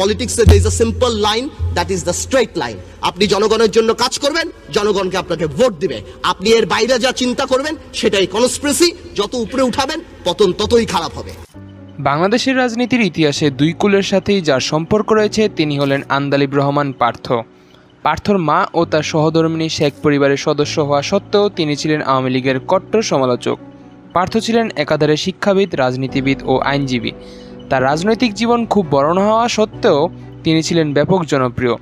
পলিটিক্সে there is a simple line that is the straight line আপনি জনগণের জন্য কাজ করবেন, জনগণকে আপনাকে ভোট দিবে। আপনি এর বাইরে যা চিন্তা করবেন, সেটাই কনস্পিরেসি যত উপরে উঠাবেন, পতন ততই খারাপ হবে। বাংলাদেশের রাজনীতির ইতিহাসে দুই কুলের সাথেই যার সম্পর্ক রয়েছে, তিনি হলেন আন্দালিব রহমান পার্থ। পার্থর মা ও তার সহধর্মিনী শেখ পরিবারের সদস্য হওয়া সত্ত্বেও তিনি ছিলেন আওয়ামী লীগের কট্টর সমালোচক। পার্থ ছিলেন একাধারে শিক্ষাবিদ, রাজনীতিবিদ ও আইনজীবী। তার রাজনৈতিক জীবন খুব না হওয়া সত্ত্বেও তিনি ছিলেন ব্যাপক জনপ্রিয়।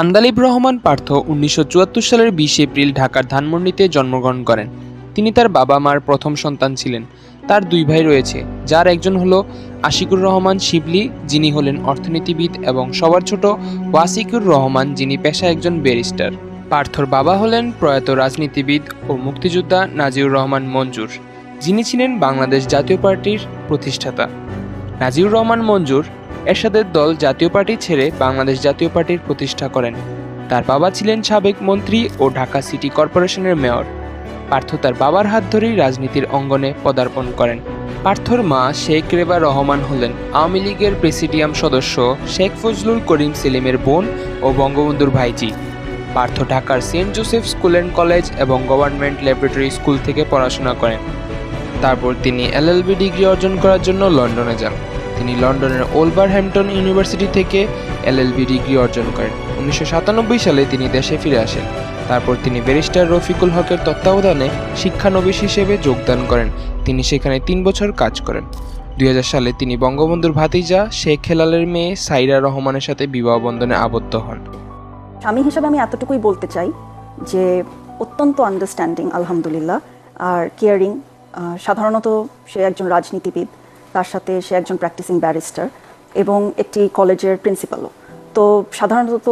আন্দালিব রহমান পার্থ উনিশশো চুয়াত্তর সালের বিশ এপ্রিল ঢাকার ধানমন্ডিতে জন্মগ্রহণ করেন। তিনি তার বাবা মার প্রথম সন্তান ছিলেন। তার দুই ভাই রয়েছে, যার একজন হলো আশিকুর রহমান শিবলি, যিনি হলেন অর্থনীতিবিদ এবং সবার ছোট ওয়াসিকুর রহমান, যিনি পেশা একজন ব্যারিস্টার। পার্থর বাবা হলেন প্রয়াত রাজনীতিবিদ ও মুক্তিযোদ্ধা নাজিউর রহমান মঞ্জুর, যিনি ছিলেন বাংলাদেশ জাতীয় পার্টির প্রতিষ্ঠাতা। নাজিউর রহমান মঞ্জুর এরশাদের দল জাতীয় পার্টি ছেড়ে বাংলাদেশ জাতীয় পার্টির প্রতিষ্ঠা করেন। তার বাবা ছিলেন সাবেক মন্ত্রী ও ঢাকা সিটি কর্পোরেশনের মেয়র। পার্থ তার বাবার হাত ধরেই রাজনীতির অঙ্গনে পদার্পণ করেন। পার্থর মা শেখ রেবা রহমান হলেন আওয়ামী লীগের প্রেসিডিয়াম সদস্য শেখ ফজলুল করিম সেলিমের বোন ও বঙ্গবন্ধুর ভাইজি পার্থ ঢাকার Saint Joseph school and college এবং গভর্নমেন্ট ল্যাবরেটরি স্কুল থেকে পড়াশোনা করেন। তারপর তিনি এলএলবি ডিগ্রি অর্জন করার জন্য লন্ডনে যান। তিনি লন্ডনের ওলভারহ্যাম্পটন ইউনিভার্সিটি থেকে এলএলবি ডিগ্রি অর্জন করেন। উনিশশো সাতানব্বই সালে তিনি দেশে ফিরে আসেন। তারপর তিনি ব্যারিস্টার রফিকুল হকের তত্ত্বাবধানে শিক্ষানবিশ হিসেবে যোগদান করেন। তিনি সেখানে তিন বছর কাজ করেন। দুই হাজার সালে তিনি বঙ্গবন্ধুর ভাতিজা শেখ হেলালের মেয়ে সাইরা রহমানের সাথে বিবাহ বন্ধনে আবদ্ধ হন। স্বামী হিসাবে আমি এতটুকুই বলতে চাই যে অত্যন্ত আন্ডারস্ট্যান্ডিং আলহামদুলিল্লাহ। আর কেয়ারিং সাধারণত সে একজন রাজনীতিবিদ। তার সাথে সে একজন প্র্যাকটিসিং ব্যারিস্টার এবং একটি কলেজের প্রিন্সিপালও তো সাধারণত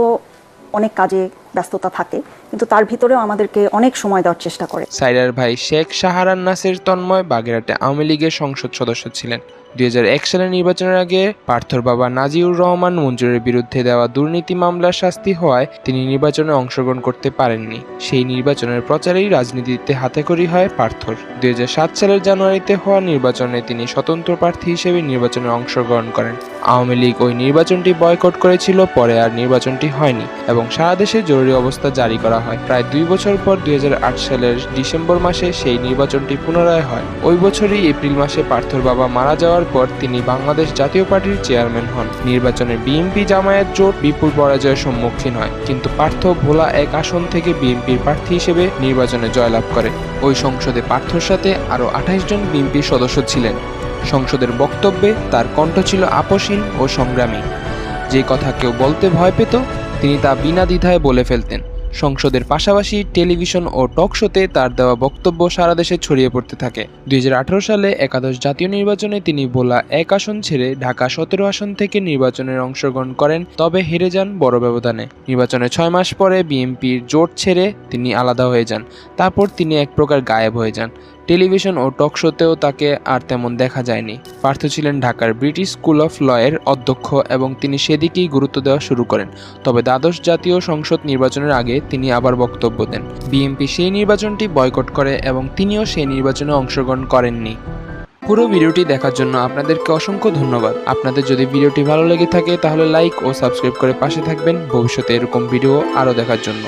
অনেক কাজে ব্যস্ততা থাকে, কিন্তু তার ভিতরেও আমাদেরকে অনেক সময় দেওয়ার চেষ্টা করে। সাইরার ভাই শেখ সাহারান নাসের তন্ময় বাগেরহাটে আওয়ামী লীগের সংসদ সদস্য ছিলেন। এক সালের নির্বাচনের আগে পার্থর বাবা নাজিউর রহমান মঞ্জুরের বিরুদ্ধে দেওয়া দুর্নীতি মামলার শাস্তি হওয়ায় তিনি নির্বাচনে অংশগ্রহণ করতে পারেননি। সেই নির্বাচনের প্রচারেই রাজনীতিতে হাতেখড়ি হয় পার্থর। দুই হাজার সাত সালের জানুয়ারিতে হওয়া নির্বাচনে তিনি স্বতন্ত্র প্রার্থী হিসেবে নির্বাচনে অংশগ্রহণ করেন। আওয়ামী লীগ ওই নির্বাচনটি বয়কট করেছিল, পরে আর নির্বাচনটি হয়নি এবং সারা দেশে জরুরি অবস্থা জারি করা হয়। প্রায় দুই বছর পর দুই হাজার আট সালের ডিসেম্বর মাসে সেই নির্বাচনটি পুনরায় হয়। ওই বছরই এপ্রিল মাসে পার্থর বাবা মারা যাওয়ার পর তিনি বাংলাদেশ জাতীয় পার্টির চেয়ারম্যান হন। নির্বাচনে বিএনপি জামায়াত জোট বিপুল পরাজয়ের সম্মুখীন হয়, কিন্তু পার্থ ভোলা এক আসন থেকে বিএনপির প্রার্থী হিসেবে নির্বাচনে জয়লাভ করে। ওই সংসদে পার্থর সাথে আরও আঠাশ জন বিএনপির সদস্য ছিলেন। সংসদের বক্তব্যে তার কণ্ঠ ছিল আপসীন ও সংগ্রামী। যে কথা কেউ বলতে ভয় পেত, তিনি তা বিনা দ্বিধায় বলে ফেলতেন। সংসদের পাশাপাশি টেলিভিশন ও টক শোতে তার দেওয়া বক্তব্য সারা দেশে ছড়িয়ে পড়তে থাকে। দুই হাজার আঠারো সালে একাদশ জাতীয় নির্বাচনে তিনি ভোলা এক আসন ছেড়ে ঢাকা সতেরো আসন থেকে নির্বাচনের অংশগ্রহণ করেন, তবে হেরে যান বড় ব্যবধানে। নির্বাচনে ছয় মাস পরে বিএনপির জোট ছেড়ে তিনি আলাদা হয়ে যান। তারপর তিনি এক প্রকার গায়েব হয়ে যান। টেলিভিশন ও টক শোতেও তাকে আর তেমন দেখা যায়নি। পার্থ ছিলেন ঢাকার ব্রিটিশ স্কুল অফ লয়ের অধ্যক্ষ এবং তিনি সেদিকেই গুরুত্ব দেওয়া শুরু করেন। তবে দ্বাদশ জাতীয় সংসদ নির্বাচনের আগে তিনি আবার বক্তব্য দেন। বিএনপি সেই নির্বাচনটি বয়কট করে এবং তিনিও সেই নির্বাচনে অংশগ্রহণ করেননি। পুরো ভিডিওটি দেখার জন্য আপনাদেরকে অসংখ্য ধন্যবাদ। আপনাদের যদি ভিডিওটি ভালো লেগে থাকে, তাহলে লাইক ও সাবস্ক্রাইব করে পাশে থাকবেন। ভবিষ্যতে এরকম ভিডিও আরও দেখার জন্য।